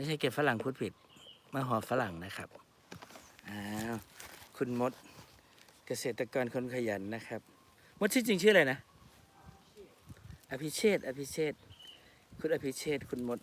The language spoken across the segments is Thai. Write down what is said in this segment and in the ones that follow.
ไม่ใช่เก็บฝรั่งพูดผิดมาหอฝรั่งนะครับอ้าวคุณมดเกษตรกรคนขยันนะครับ มดชื่อจริงชื่ออะไรนะ อภิเชษฐ์อภิเชษฐ์คุณอภิเชษฐ์คุณมด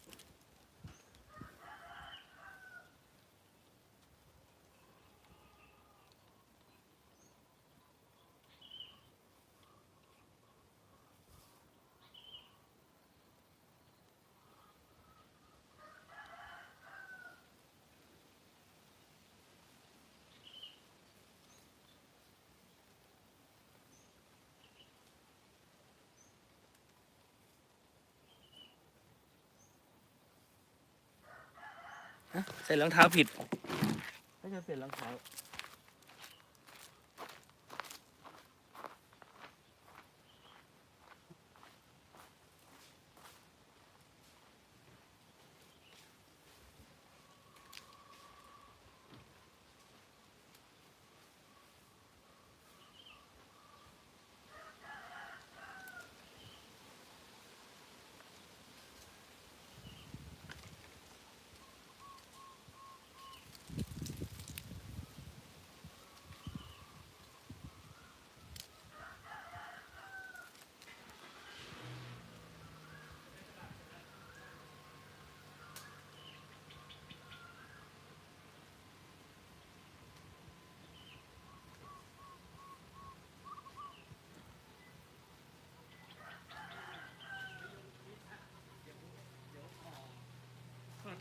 ใส่รองเท้าผิดไม่จะเปลี่ยนรองเท้า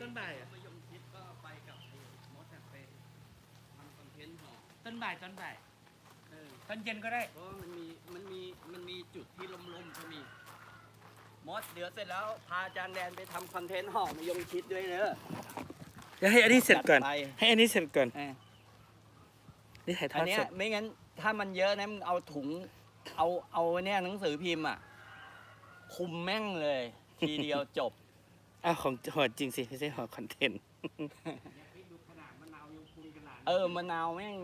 ต้น บ่ายอะมายงชิดก็ไปกับไอ้มดแอนเฟนทำคอนเทนต์ห่อต้นบ่ายต้นบ่ายเออต้นเย็นก็ได้ เพราะว่ามันมีมันมีมันมีจุดที่ลมๆก็มี มดเดี๋ยวเสร็จแล้วพาอาจารย์แดนไปทำคอนเทนต์ห่อมายงชิดด้วยเนอะ เดี๋ยวให้อันนี้เสร็จก่อน จัดไป ให้อันนี้เสร็จก่อน เออนี่ถ่ายทอัอนดเนี้สยดไม่งั้นถ้ามันเยอะนะมึงเอาถุง เอาเอาเนี่ยหนังสือพิมพ์อะคุมแม่งเลย ทีเดียวจบ อ้าวของหอจริงสิไม่ใช่หอคอนเทนต์ เออมะนาวแม่ง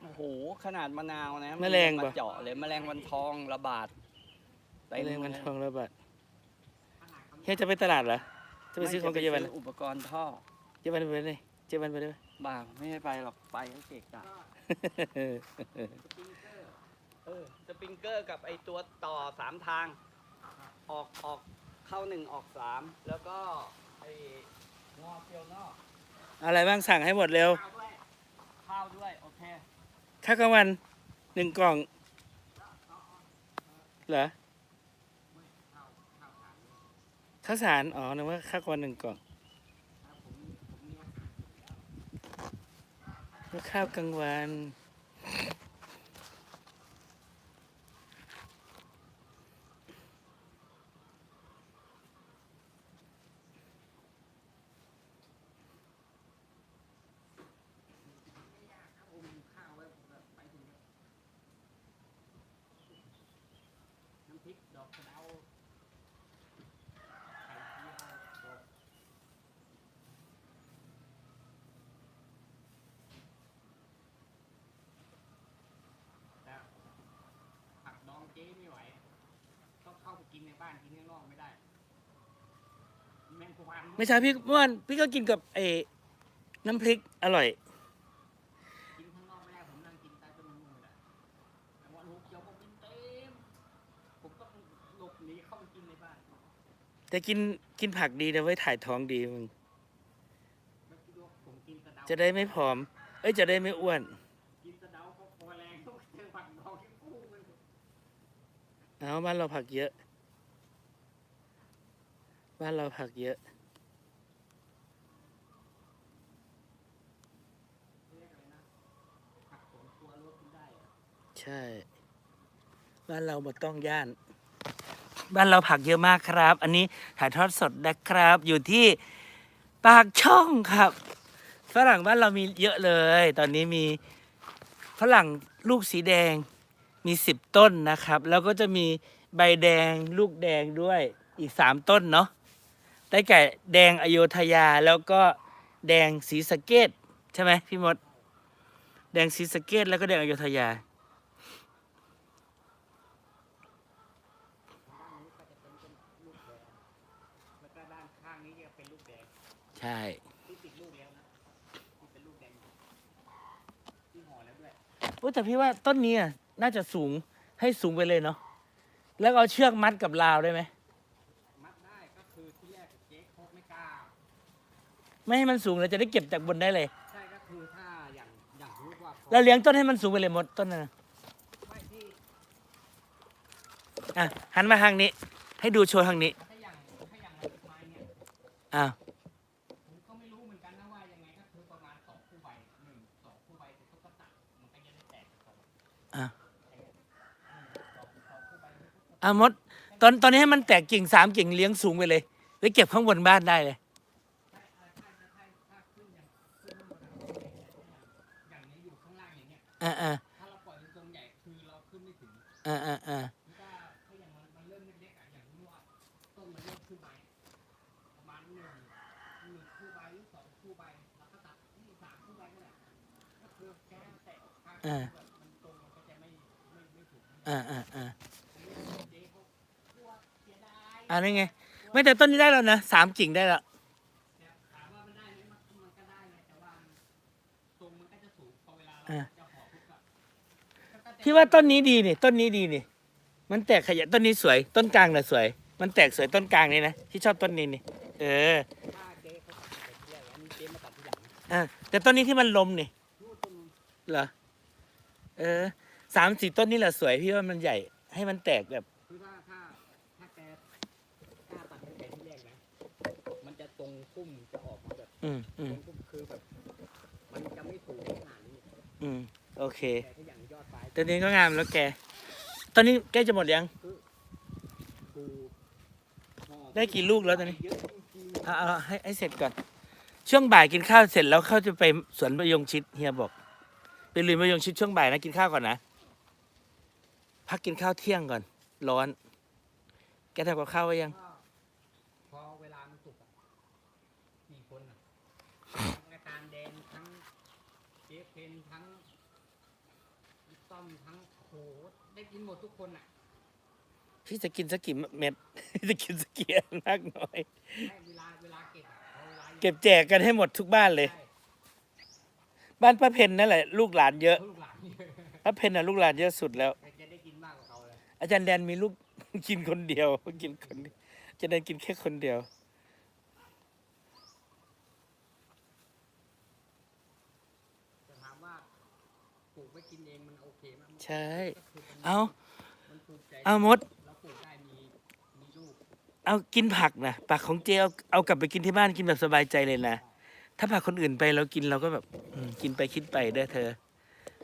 โอ้โหขนาดมะนาวนะแมลงมาปะเจาะเลยแมลงวันทองระบาดไปเลยมันลทองระบาดเฮียจะไปตลาดเหรอ จะไปซื้อของกับเยาวันไม่จะไปซื้ออุปกรณ์ท่อเยาวันไปเลยเยาวันไปเลย บ้าไม่ให้ไปหรอกไปก็เกะกะเออสปริงเกอร์กับไอตัวต่อสามทาง ออกออก เข้าหนึ่งออกสามแล้วก็ไองอเกียวนอกอะไรบ้างสั่งให้หมดเร็ว ข้าวด้วยข้าวด้วยโอเคข้าวกลางวันหนึ่งกล่องเหรอข้าวสารอ๋อนึกว่าข้าวกลางวันหนึ่งกล่องแล้วข้าวกลางวันน้ำพริกดอกกระเดาไข่เจียวดอกแต่ผักดองเจ๊ ไม่ไหว ต้องเข้าไปกินในบ้านกินข้างนอกไม่ได้ แมงกวานไม่ใช่พี่เมื่อวานพี่ก็กินกับเอน้ำพริกอร่อย กินข้างนอกไม่ได้ผมนั่งกินใต้ต้นมะม่วงเลยแต่วันหุกเขียวผมกินเต็ม ผมต้องหลบหนีเข้าไปกินในบ้านแต่กินกินผักดีนะไว้ยถ่ายท้องดีมึงแล้วคิดว่าผมกินสะเดา จะได้ไม่ผอม เอ้ยจะได้ไม่อ้วน กินสะเดาก็พอแรงต้องเจอผักดองที่คู่มัน เอาบ้านเราผักเยอะ บ้านเราผักเยอะใช่ บ้านเราบ่ต้องย่าน บ้านเราผักเยอะมากครับ อันนี้ถ่ายทอดสดนะครับ อยู่ที่ปากช่องครับ ฝรั่งบ้านเรามีเยอะเลย ตอนนี้มีฝรั่งลูกสีแดง มีสิบต้นนะครับ แล้วก็จะมีใบแดงลูกแดงด้วยอีกสามต้นเนาะได้แก่แดงอโยธยาแล้วก็แดงศรีสะเกดใช่ไหมพี่มด แดงศรีสะเกดแล้วก็แดงอโยธยาด้านนี้ก็จะเป็นเป็นลูกแดงแล้วก็ด้านข้างนี้จะเป็นลูกแดงใช่ ที่ติดลูกแล้วนะที่เป็นลูกแดงอยู่ที่ห่อแล้วด้วย อุ๊ยแต่พี่ว่าต้นนี้อะ น่าจะสูงให้สูงไปเลยเนาะแล้วก็เอาเชือกมัดกับราวได้ไหมมัดได้ก็คือที่แรกเจ๊เขาไม่กล้าไม่ให้มันสูงเราจะได้เก็บจากบนได้เลย ใช่ก็คือถ้าอย่างอย่างรู้ว่าพอเราเลี้ยงต้นให้มันสูงไปเลยหมดต้นนั้นน่ะไม่ที่อะหันมาทางนี้ ให้ดูโชว์ทางนี้ถ้าอย่างถ้าอย่างมันไม้เนี่ยอะผมก็ไม่รู้เหมือนกันนะว่ายังไงก็คือประมาณสองคู่ใบหนึ่งสองคู่ใบแต่ก็ตัดมันก็ยังไม่แตกสอง อะ หนึ่งสองสองคู่ใบ อ่มดตอนตอนนี้ให้มันแตกกิ่งสามกิ่งเลี้ยงสูงไปเลยไว้เก็บข้างบนบ้านได้เลย อ่าอ่าอ่าอ่า อ่านี่ไง ไม่แต่ต้นนี้ได้แล้วนะสามกิ่งได้แล้วถามว่ามันได้ไหมมันมันก็ได้นะแต่ว่าทรงมันก็จะสูงพอเวลาเราจะห่อปุ๊บอะพี่ว่าต้นนี้ดีนี่ต้นนี้ดีนี่ มันแตกขยะต้นนี้สวย ต้นกลางน่ะสวย มันแตกสวยต้นกลางนี่นะที่ชอบต้นนี้นี่ เออถ้าเจ๊เขาตัดไปที่แรกแล้วมีเจ๊มาตัดที่หลังอะแต่ต้นนี้ที่มันลมนี่นู่นต้นนู้นเหรอเออสามสี่ต้นนี่แหละสวยพี่ว่ามันใหญ่ ให้มันแตกแบบ คือถ้าถ้าถ้าแกกล้าตัดตั้งแต่ที่แรกนะ มันจะตรงพุ่มจะ ออกมาแบบอืมตอืรมงพุ่มคือแบบมันจะไม่สูงขนาดนี้อืมโอเค แต่ถ้าอย่างยอดปลายต้นนี้ก็งามแล้วแก ตอนนี้ใกล้จะหมดยัง คือห่อได้กี่ลูกแล้วตอนนี้เยอะจริงเอาเอาให้ให้เสร็จก่อน ช่วงบ่ายกินข้าวเสร็จแล้วเขาจะไปสวนมะยงชิดเฮียบอก ไปลุยมะยงชิดช่วงบ่ายนะกินข้าวก่อนนะ พักกินข้าวเที่ยงก่อน ร้อน แกทำกับข้าวไว้ยัง ๆก็พอเวลามันสุกอะสี่คนอะทั้งอาจารย์แดงทั้งเจฟเพ นทั้งบิ๊กต้อมทั้งโอ้โหได้กินหมดทุกคนอะพี่จะกินสักกี่เม็ด จะกินสักกี่อันมากน้อย ให้เวลาเวลาเก็บอะพอเวลาเก็บแจกกันให้หมดทุกบ้านเลย ใช่บ้านป้าเพนนั่นแหละลูกหลานเยอะ ลูกหลานเนี่ยป้าเพนน่ะลูกหลานเยอะสุดแล้วใครจะได้กินมากกว่าเขาเลยอาจารย์แดนมีลูก กินคนเดียว กินคนเดียวอาจารย์แดนกินแค่คนเดียว จะถามว่า ปลูกไว้กินเองมันโอเคไหมากใช่ก็คือมันเอามันปลูกใจเอามด แล้วปลูกได้มีมีลูกเอากินผักนะผักของเจเอาเอากลับไปกินที่บ้านกินแบบสบายใจเลยนะ ถ้าผักคนอื่นไปเรากินเราก็แบบอืมกินไปคิดไปเด้อเธอ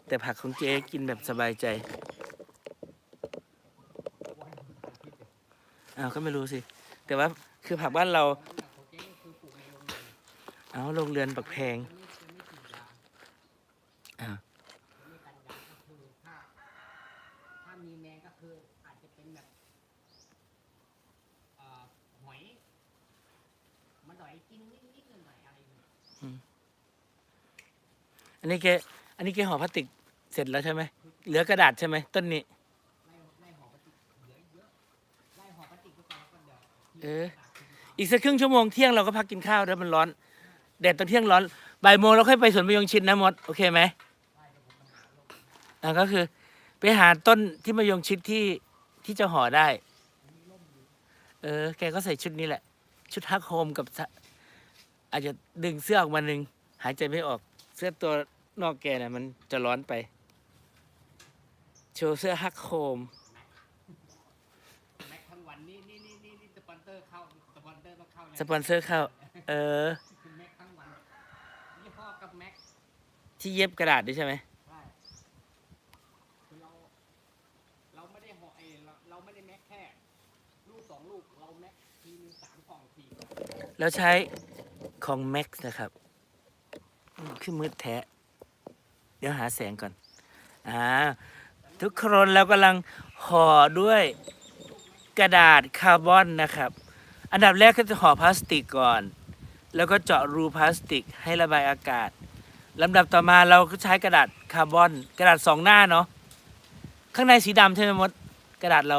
แต่ผักของเจกินแบบสบายใจวันอาทิตย์เลยอ้าวก็ไม่รู้สิ แต่ว่าคือผักบ้านเรา ของหลักของเจ๊ก็คือปลูกในโรงเรือนเอาโรงเรือนปักแพงจะไม่จะไม่ฉีดยา อ่า จะไม่กันยาก็คือถ้า ถ้ามีแมงก็คืออาจจะเป็นแบบเอ่อหอยมันหน่อย กินนิดๆหน่อยๆอะไรอย่างเงี้ยอันนี้แกอันนี้แกห่อพลาสติกเสร็จแล้วใช่ไหมเหลือกระดาษใช่ไหมต้นนี้ ไล่ไล่ห่อพลาสติกเหลือเยอะไล่ห่อพลาสติกก็ไปแล้วก็เดี๋ยวเออ อีกสักครึ่งชั่วโมงเที่ยงเราก็พักกินข้าวแล้วมันร้อนแดดตอนเที่ยงร้อนบ่ายโมงเราค่อยไปสวนมะยงชิดนะมดโอเคไหมอ่าก็คือ ไปหาต้นที่มะยงชิดที่ที่จะห่อได้ เออ แกก็ใส่ชุดนี้แหละ ชุดฮักโฮมกับ อาจจะดึงเสื้อออกมาหนึ่งหายใจไม่ออก เสื้อตัวนอกแกน่ะมันจะร้อนไป โชว์เสื้อฮักโฮมแม็กทั้งวันนี่นี่นี่นี่นี่สปอนเซอร์เข้าสปอนเซอร์ต้องเข้าเลยสปอนเซอร์เข้า เออคือแม็กทั้งวันยี่ห้อกับแม็กที่เย็บกระดาษด้วยใช่ไหมใช่คือเรา เราไม่ได้ห่อเองเราเราไม่ได้แม็กแค่ลูกสองลูกเราแม็กทีนึงสามกล่องสี่กล่อง แล้วใช้ ของ Max นะครับขึ้นมืดแท้ เดี๋ยวหาแสงก่อน อ่า ทุกคนเรากำลังห่อด้วยกระดาษคาร์บอนนะครับ อันดับแรกก็จะห่อพลาสติกก่อน แล้วก็เจาะรูพลาสติกให้ระบายอากาศลำดับต่อมาเราก็ใช้กระดาษคาร์บอน กระดาษสองหน้าเนาะข้างในสีดำใช่ไหมมด กระดาษเรา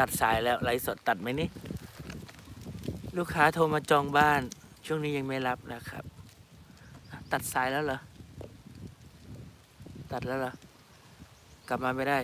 ตัดสายแล้วไลฟ์สดตัดไหมนี่ ลูกค้าโทรมาจองบ้าน ช่วงนี้ยังไม่รับนะครับ ตัดสายแล้วเหรอ ตัดแล้วเหรอ กลับมาไม่ได้